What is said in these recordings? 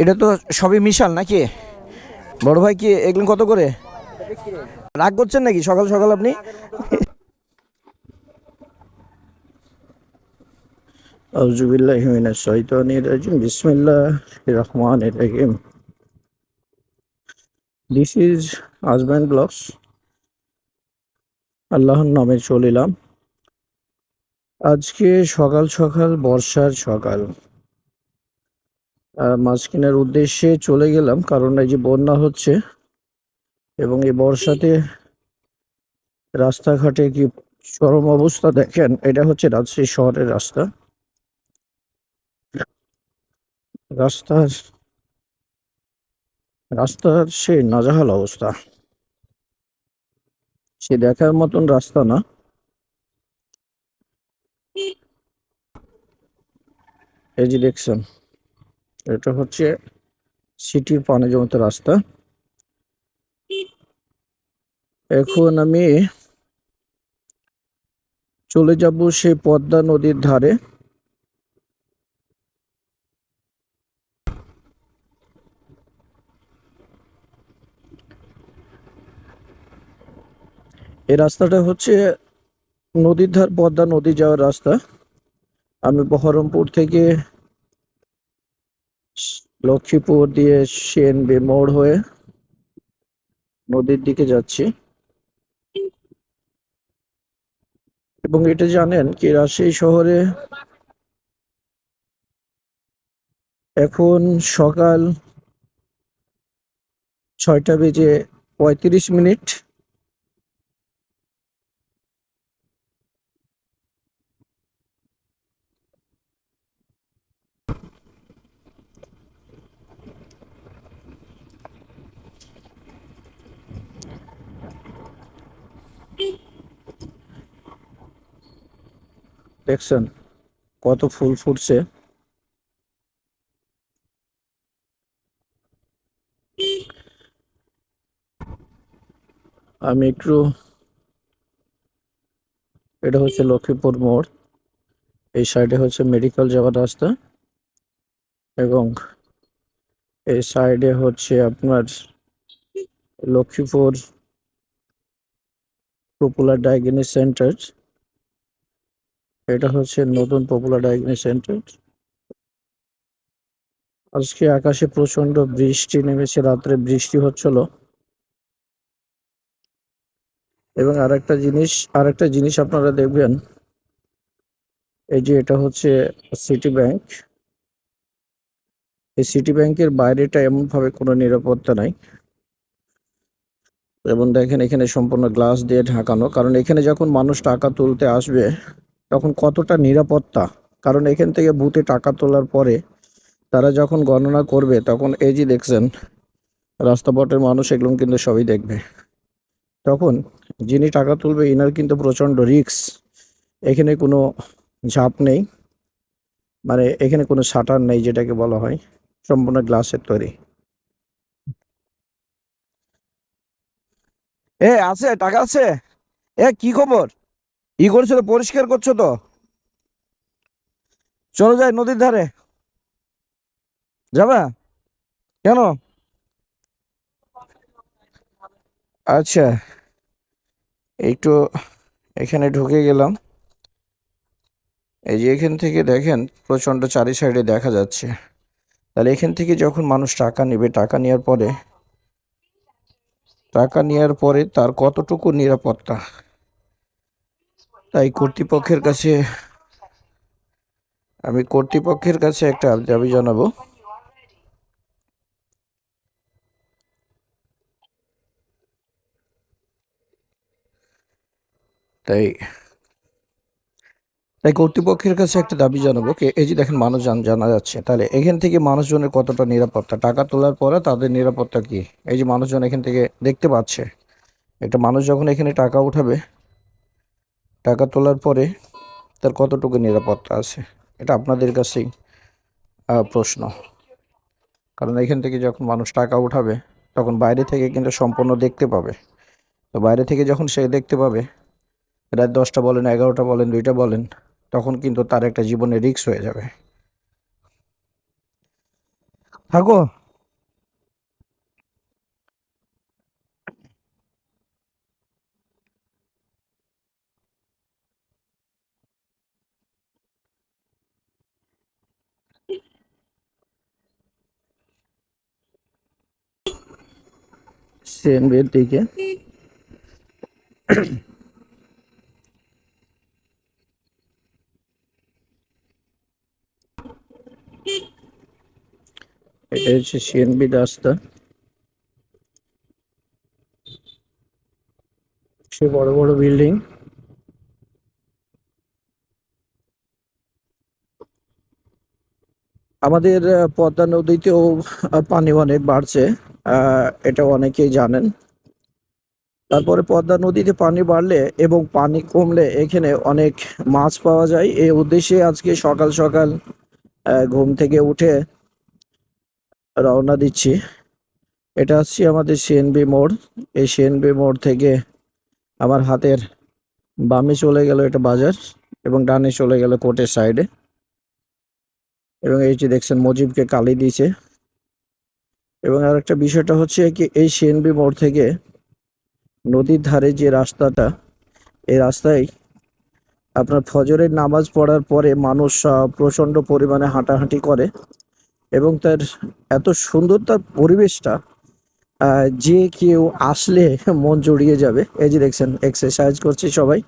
এটা তো সবই মিশাল নাকি? বড় ভাই কি এগুলো কত করে? রাগ করছেন নাকি? সকাল সকাল আপনি? আউজুবিল্লাহি মিনাশ শাইতানির রাজিম। বিসমিল্লাহির রহমানির রহিম। দিস ইজ আল্লাহর নামে চলিলাম। আজকে সকাল সকাল, বর্ষার সকাল। মাছ কেনার উদ্দেশ্যে চলে গেলাম, কারণ এই যে বন্যা হচ্ছে এবং এই বর্ষাতে রাস্তাঘাটে কি চরম অবস্থা দেখেন, এটা হচ্ছে রাজশাহী শহরের রাস্তা। রাস্তার রাস্তার সে নাজাহাল অবস্থা। সে দেখার মতন রাস্তা না। এই যে দেখছেন এটা হচ্ছে সিটির পানে জমিত রাস্তা। এখন আমি চলে যাব সেই পদ্মা নদীর ধারে। এই রাস্তাটা হচ্ছে নদীর ধার, পদ্মা নদী যাওয়ার রাস্তা। আমি বহরমপুর থেকে লক্ষ্মীপুর দিয়ে সিএনবি মোড় হয়ে নদীর দিকে যাচ্ছি। এবং এটা জানেন কি, রাজশাহী শহরে এখন সকাল ছয়টা বেজে পঁয়ত্রিশ মিনিট। দেখছেন কত ফুল ফুটছে। আমি একটু এটা হচ্ছে লক্ষ্মীপুর মোড়। এই সাইডে হচ্ছে মেডিকেল যাওয়ার রাস্তা এবং এই সাইডে হচ্ছে আপনার লক্ষ্মীপুর পপুলার ডায়াগনিস সেন্টার এটা হচ্ছে নতুন পপুলার ডায়াগনিস সেন্টার আজকে আকাশে প্রচণ্ড বৃষ্টি নেমেছে, রাত্রে বৃষ্টি হচ্ছিল। এবং আরেকটা জিনিস আরেকটা জিনিস আপনারা দেখবেন, এই যে এটা হচ্ছে সিটি ব্যাংক এই সিটি ব্যাংকের বাইরেটা এমন ভাবে কোনো নিরাপত্তা নাই। এবং দেখেন এখানে সম্পূর্ণ গ্লাস দিয়ে ঢাকানো, কারণ এখানে যখন মানুষ টাকা তুলতে আসবে তখন কতটা নিরাপত্তা? কারণ এখান থেকে বুথে টাকা তোলার পরে তারা যখন গণনা করবে, তখন এই যে দেখছেন, রাস্তাপথের মানুষ এগুলো কিন্তু সবই দেখবে। তখন যিনি টাকা তুলবে, ইনার কিন্তু প্রচণ্ড রিস্ক। এখানে কোনো ঝাঁপ নেই। মানে এখানে কোনো শাটার নেই, যেটাকে বলা হয়। সম্পূর্ণ গ্লাসের তৈরি। এ, আছে, টাকা আছে। এ, কি খবর? ই করছ তো পরিষ্কার করছ তো? চলো যাই নদীর ধারে। যাবে? কেন? আচ্ছা একটু এখানে ঢুকে গেলাম। এই যে এখান থেকে দেখেন প্রচণ্ড চারি সাইডে দেখা যাচ্ছে। তাহলে এখান থেকে যখন মানুষ টাকা নেবে, টাকা নেওয়ার পরে, টাকা নেওয়ার পরে তার কতটুকু নিরাপত্তা? তাই কর্তৃপক্ষের কাছে আমি কর্তৃপক্ষের কাছে একটা দাবি জানাব। তাই তাই কর্তৃপক্ষের কাছে একটা দাবি জানাব কি, এই যে দেখেন মানুষজন জানা যাচ্ছে, তাহলে এখান থেকে মানুষজনের কতটা নিরাপত্তা, টাকা তোলার পরে তাদের নিরাপত্তা কি? এই যে মানুষজন এখান থেকে দেখতে পাচ্ছে, একটা মানুষ যখন এখানে টাকা উঠাবে টাকা তোলার পরে তার কতটুকু নিরাপত্তা আছে? এটা আপনাদের কাছেই প্রশ্ন। কারণ এখান থেকে যখন মানুষ টাকা উঠাবে, তখন বাইরে থেকে কিন্তু সম্পূর্ণ দেখতে পাবে। তো বাইরে থেকে যখন সে দেখতে পাবে, রাত দশটা বলেন, এগারোটা বলেন, দুইটা বলেন, তখন কিন্তু তার একটা জীবনে রিস্ক হয়ে যাবে। থাকো। সিএনবির দিকে এটা হচ্ছে সিএনবি রাস্তা। সে বড় বড় বিল্ডিং। আমাদের পদ্মা নদীতেও পানি অনেক বাড়ছে। এটা অনেকেই জানেন। তারপরে পদ্মা নদীতে পানি বাড়লে এবং পানি কমলে এখানে অনেক মাছ পাওয়া যায়। এই উদ্দেশ্যে আজকে সকাল সকাল ঘুম থেকে উঠে রওনা দিচ্ছি। এটা হচ্ছে আমাদের সিএনবি মোড়। এই সিএনবি মোড় থেকে আমার হাতের বামে চলে গেল এটা বাজার এবং ডানে চলে গেল কোর্টের সাইডে। এবং এই যে দেখছেন, মজিবকে কালি দিয়েছে। এবং আর একটা বিষয়টা হচ্ছে কি, এই সিএনবি মোড় থেকে নদীর ধারে যে রাস্তাটা, এই রাস্তায় আপনার ফজরের নামাজ পড়ার পরে মানুষ প্রচণ্ড পরিমাণে হাঁটাহাঁটি করে এবং তার এত সুন্দর তার পরিবেশটা যে কেউ আসলে মন জড়িয়ে যাবে। এই যে দেখছেন এক্সারসাইজ করছে সবাই।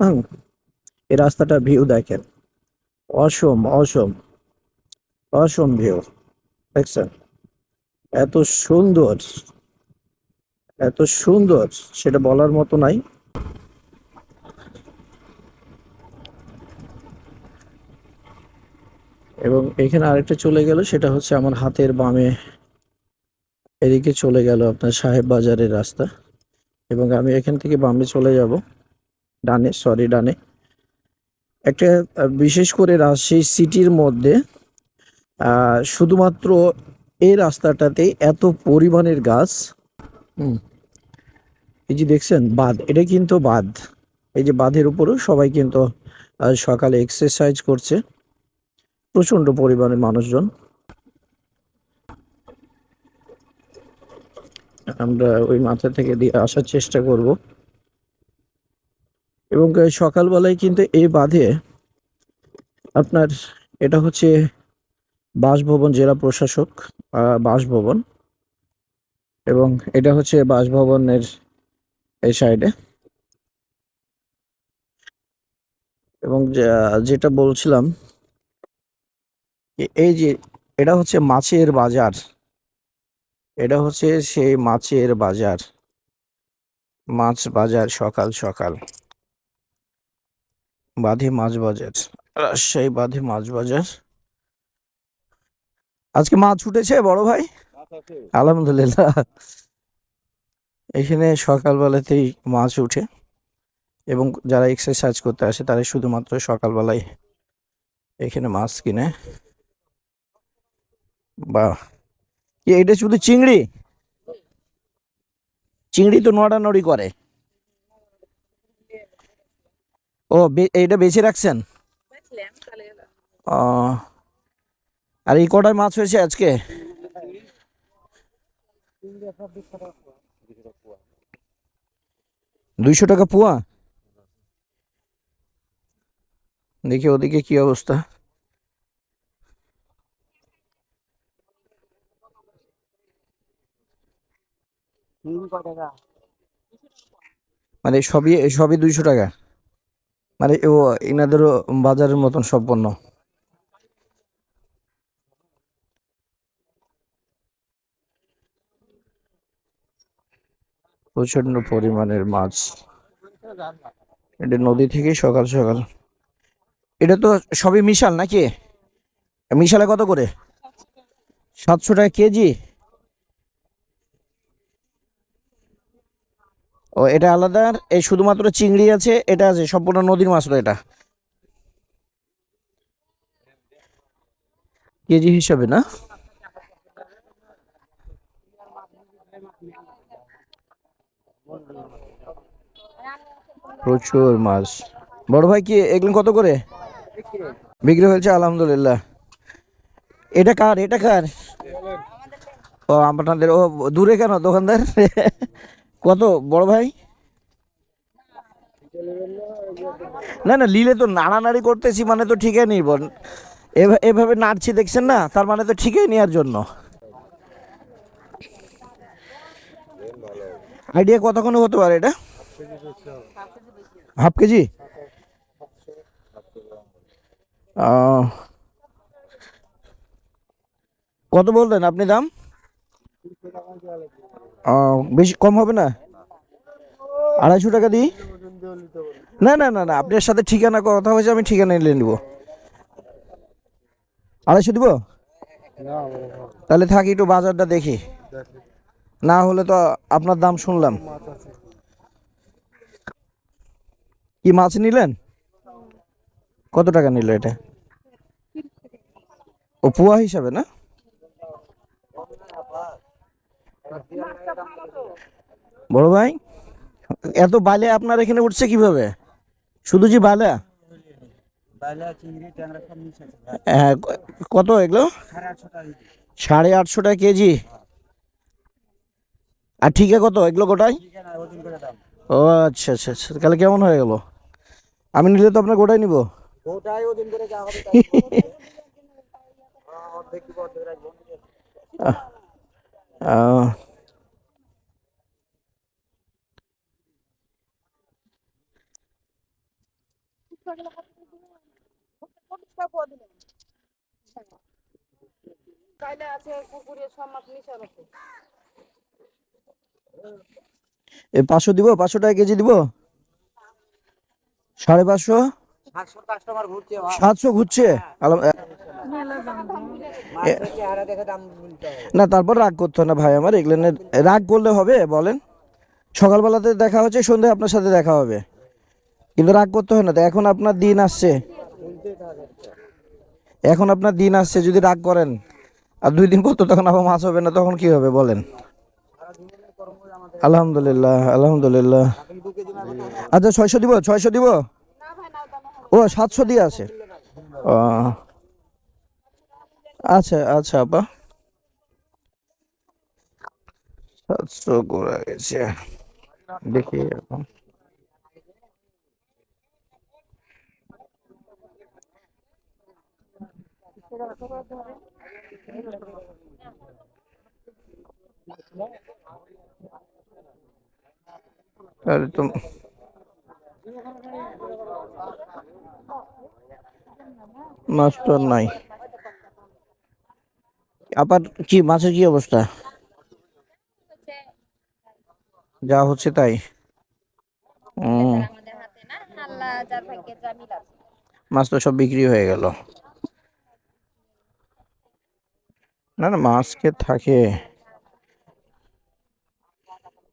হুম, এই রাস্তাটা ভিউ দেখেন। অসম অসম অসম ভিউ দেখছেন? এত সুন্দর এত সুন্দর, সেটা বলার মতো নাই। এবং এখানে আরেকটা চলে গেল, সেটা হচ্ছে আমার হাতের বামে। এদিকে চলে গেল আপনার সাহেব বাজারের রাস্তা। এবং আমি এখান থেকে বামে চলে যাব, ডানে সরি ডানে। একটা বিশেষ করে রাজশাহী সিটির মধ্যে শুধুমাত্র এই রাস্তাটাতে এত পরিমাণের গাছ। হুম। এই যে দেখছেন, বাঁধ, এটা কিন্তু বাঁধ। এই যে বাঁধের উপরও সবাই কিন্তু সকালে এক্সারসাইজ করছে। প্রচণ্ড পরিমাণে মানুষজন। আমরা ওই মাথা থেকে দিয়ে আসার চেষ্টা করব। এবং সকালবেলায় কিন্তু এই বাঁধে আপনার, এটা হচ্ছে বাসভবন জেলা প্রশাসক বাসভবন। এবং এটা হচ্ছে বাসভবনের এই সাইডে। এবং যেটা বলছিলাম, এই যে, এটা হচ্ছে মাছের বাজার। এটা হচ্ছে সেই মাছের বাজার। মাছ বাজার সকাল সকাল। বাঁধে মাছ বাজার। রাজশাহী বাঁধে মাছ বাজার। আজকে মাছ উঠেছে বড় ভাই? আলহামদুলিল্লাহ। এখানে সকালবেলাতেই মাছ উঠে এবং যারা এক্সারসাইজ করতে আসে তারা শুধুমাত্র সকালবেলায় এখানে মাছ কিনে। বা কি এটা শুধু চিংড়ি? চিংড়ি তো নড়ানড়ি করে। ও এইটা বেছে রাখছেন? ও আর এই কটায় মাছ হয়েছে আজকে? দুইশো টাকা পোয়া? দেখি ওদিকে কি অবস্থা। মানে সবই সবই দুইশো টাকা। মানে ও এনাদেরও বাজারের মতন সব পণ্য প্রচণ্ড পরিমাণের মাছ। এটা নদী থেকে সকাল সকাল। এটা তো সবই মিশাল নাকি? মিশালে কত করে? সাতশো টাকা কেজি? ও, এটা আলাদা এই শুধুমাত্র চিংড়ি আছে, এটা আছে, সম্পূর্ণ নদীর মাছ তো এটা। কেজি হিসাবে না? প্রচুর মাছ। বড় ভাই কি এগুলো কত করে? বিক্রি হয়েছে, আলহামদুলিল্লাহ। এটা কার? এটা কার? ও, আপনাদের, ও, দূরে কেন দোকানদার? কত? বড় ভাই? না না, লিলে তো নাড়ানাড়ি করতেছি মানে তো ঠিকই নিব এভা- এভাবে নাড়ছি, দেখছেন না? তার মানে তো ঠিকই নেওয়ার জন্য। আইডিয়া কতক্ষণে হতে পারে এটা? Half KG? কত বললেন আপনি দাম? বেশি কম হবে না? আড়াইশো টাকা দিই? না না না না, আপনার সাথে ঠিকানা কথা হয়েছে, আমি ঠিকানা নিলে নিব। আড়াইশো দিব? তাহলে থাকি একটু বাজারটা দেখি। না হলে তো আপনার দাম শুনলাম। কি মাছ নিলেন? কত টাকা নিল এটা? ও পোয়া হিসাবে না? বড় ভাই এত বালে আপনার এখানে উঠছে কীভাবে? শুধু যে বালা। হ্যাঁ, কত এগুলো? সাড়ে আটশো টাকা কেজি। আর ঠিকা কত? এগুলো গোটাই ও আচ্ছা আচ্ছা আচ্ছা তাহলে কেমন হয়ে গেল? আমি নিলে তো আপনার গোটাই নিব। পাঁচশো দিব পাঁচশো টাকা কেজি দিব? সাড়ে পাঁচশো? সাতশো ঘুরছে? হবে। না তারপর রাগ করতে হয় না ভাই আমার এগুলো রাগ করলে হবে বলেন। সকালবেলাতে দেখা হচ্ছে সন্ধ্যায় আপনার সাথে দেখা হবে। কিন্তু রাগ করতে হয় না তো এখন আপনার দিন আসছে। এখন আপনার দিন আসছে যদি রাগ করেন। আর দুই দিন পর তো তখন আবার মাছ হবে না তখন কি হবে বলেন। আলহামদুলিল্লাহ আলহামদুলিল্লাহ। আচ্ছা ছয়শো দিব ছয়শো দিব? ও সাতশো দিয়ে আছে। আচ্ছা আচ্ছা আপা। সাতশো করে গেছে। দেখি এখন তাহলে তো মাছ আর নাই। আপার কি, মাছের কি অবস্থা? যা হচ্ছে তাই। মাছ তো সব বিক্রি হয়ে গেল। না না, মাছ কে থাকে।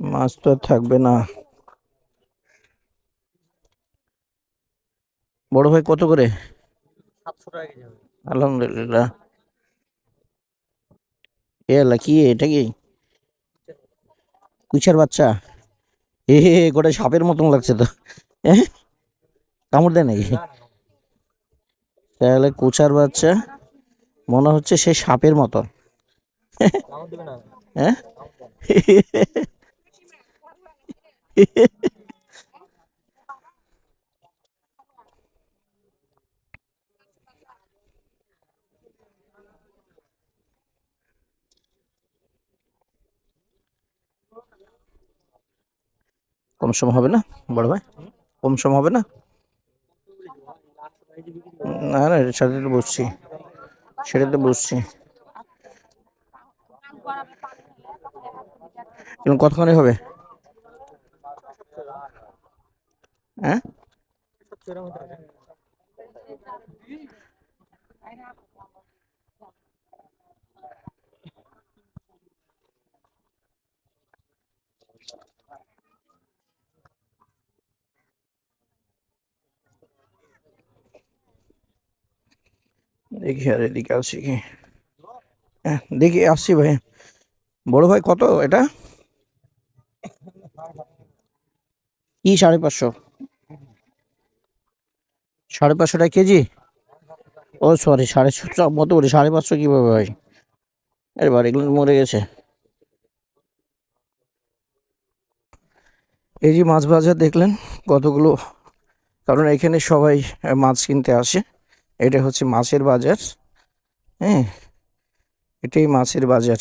মাছ তো থাকবে না। বড় ভাই কত করে? আলহামদুলিল্লাহ। এ কি এটা কি? কুচার বাচ্চা? এ হে হে, গোটা সাপের মতন লাগছে তো। কামড় দেয় নাকি? তাহলে কুচার বাচ্চা মনে হচ্ছে সে সাপের মতন। হ্যাঁ? কম সম হবে না, বড় ভাই? কম সম হবে না? না না, সেটা তো বুঝছি। সেটা তো বুঝছি। কিন্তু কতক্ষণে হবে? হ্যাঁ? দেখি আর এদিকে আসছি কি। হ্যাঁ, দেখি আসছি ভাই। বড় ভাই কত এটা? কি সাড়ে পাঁচশো? সাড়ে পাঁচশো টাকা কেজি? ও সরি সাড়ে মতো বলি? সাড়ে পাঁচশো কীভাবে হয় এবার এগুলো মরে গেছে। এই যে মাছ বাজার দেখলেন কতগুলো? কারণ এখানে সবাই মাছ কিনতে আসে। এটা হচ্ছে মাছের বাজার হ্যাঁ? এটাই মাছের বাজার।